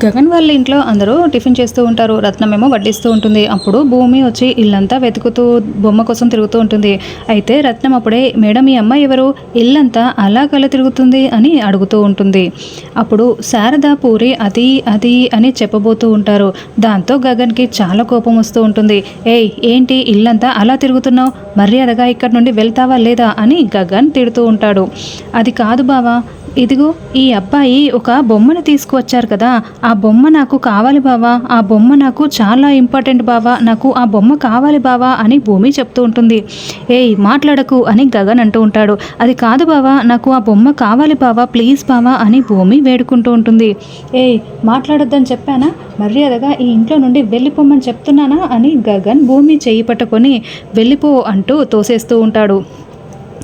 గగన్ వాళ్ళ ఇంట్లో అందరూ టిఫిన్ చేస్తూ ఉంటారు. రత్నమేమో వడ్డిస్తూ ఉంటుంది. అప్పుడు భూమి వచ్చి ఇల్లంతా వెతుకుతూ బొమ్మ కోసం తిరుగుతూ ఉంటుంది. అయితే రత్నం అప్పుడే మేడం ఈ అమ్మాయి ఎవరు? ఇల్లంతా అలా కల తిరుగుతుంది అని అడుగుతూ ఉంటుంది. అప్పుడు శారద పూరి అది అది అని చెప్పబోతూ ఉంటారు. దాంతో గగన్కి చాలా కోపం వస్తూ ఉంటుంది. ఏయ్ ఏంటి? ఇల్లంతా అలా తిరుగుతున్నావు? మర్యాదగా ఇక్కడ నుండి వెళ్తావా లేదా? అని గగన్ తిడుతూ ఉంటాడు. అది కాదు బావా. ఇదిగో ఈ అబ్బాయి ఒక బొమ్మను తీసుకువచ్చారు కదా ఆ బొమ్మ నాకు కావాలి బావా ఆ బొమ్మ నాకు చాలా ఇంపార్టెంట్ బావా నాకు ఆ బొమ్మ కావాలి బావా అని భూమి చెప్తూ ఉంటుంది. ఏయ్ మాట్లాడకు అని గగన్ అంటూ ఉంటాడు. అది కాదు బావా నాకు ఆ బొమ్మ కావాలి బావా ప్లీజ్ బావా అని భూమి వేడుకుంటూ ఉంటుంది. ఏయ్ మాట్లాడొద్దని చెప్పానా? మర్యాదగా ఈ ఇంట్లో నుండి వెళ్ళిపోమని చెప్తున్నానా? అని గగన్ భూమి చేయి పట్టుకొని వెళ్ళిపో అంటూ తోసేస్తూ ఉంటాడు.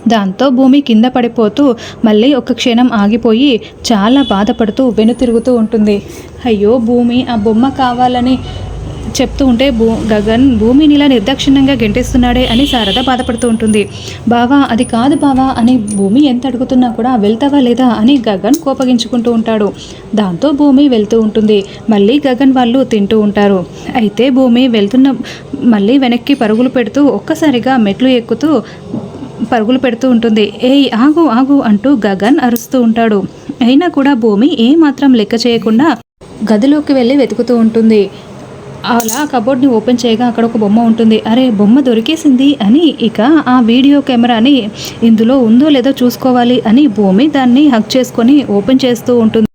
దాంతో భూమి కింద పడిపోతూ మళ్ళీ ఒక క్షణం ఆగిపోయి చాలా బాధపడుతూ వెనుతిరుగుతూ ఉంటుంది. అయ్యో భూమి ఆ బొమ్మ కావాలని చెప్తూ ఉంటే భూ గగన్ భూమిని ఇలా నిర్దాక్షిణ్యంగా గెంటేస్తున్నాడే అని శారద బాధపడుతూ ఉంటుంది. బావా అది కాదు బావా అని భూమి ఎంత అడుగుతున్నా కూడా వెళ్తావా లేదా అని గగన్ కోపగించుకుంటూ ఉంటాడు. దాంతో భూమి వెళ్తూ ఉంటుంది. మళ్ళీ గగన్ వాళ్ళు తింటూ ఉంటారు. అయితే భూమి వెళ్తున్న మళ్ళీ వెనక్కి పరుగులు పెడుతూ ఒక్కసారిగా మెట్లు ఎక్కుతూ పరుగులు పెడుతూ ఉంటుంది. ఏయ్ ఆగు ఆగు అంటూ గగన్ అరుస్తూ ఉంటాడు. అయినా కూడా భూమి ఏ మాత్రం లెక్క చేయకుండా గదిలోకి వెళ్ళి వెతుకుతూ ఉంటుంది. అలా కబోర్డ్ని ఓపెన్ చేయగా అక్కడ ఒక బొమ్మ ఉంటుంది. అరే బొమ్మ దొరికేసింది అని ఇక ఆ వీడియో కెమెరాని ఇందులో ఉందో లేదో చూసుకోవాలి అని భూమి దాన్ని హక్ చేసుకొని ఓపెన్ చేస్తూ ఉంటుంది.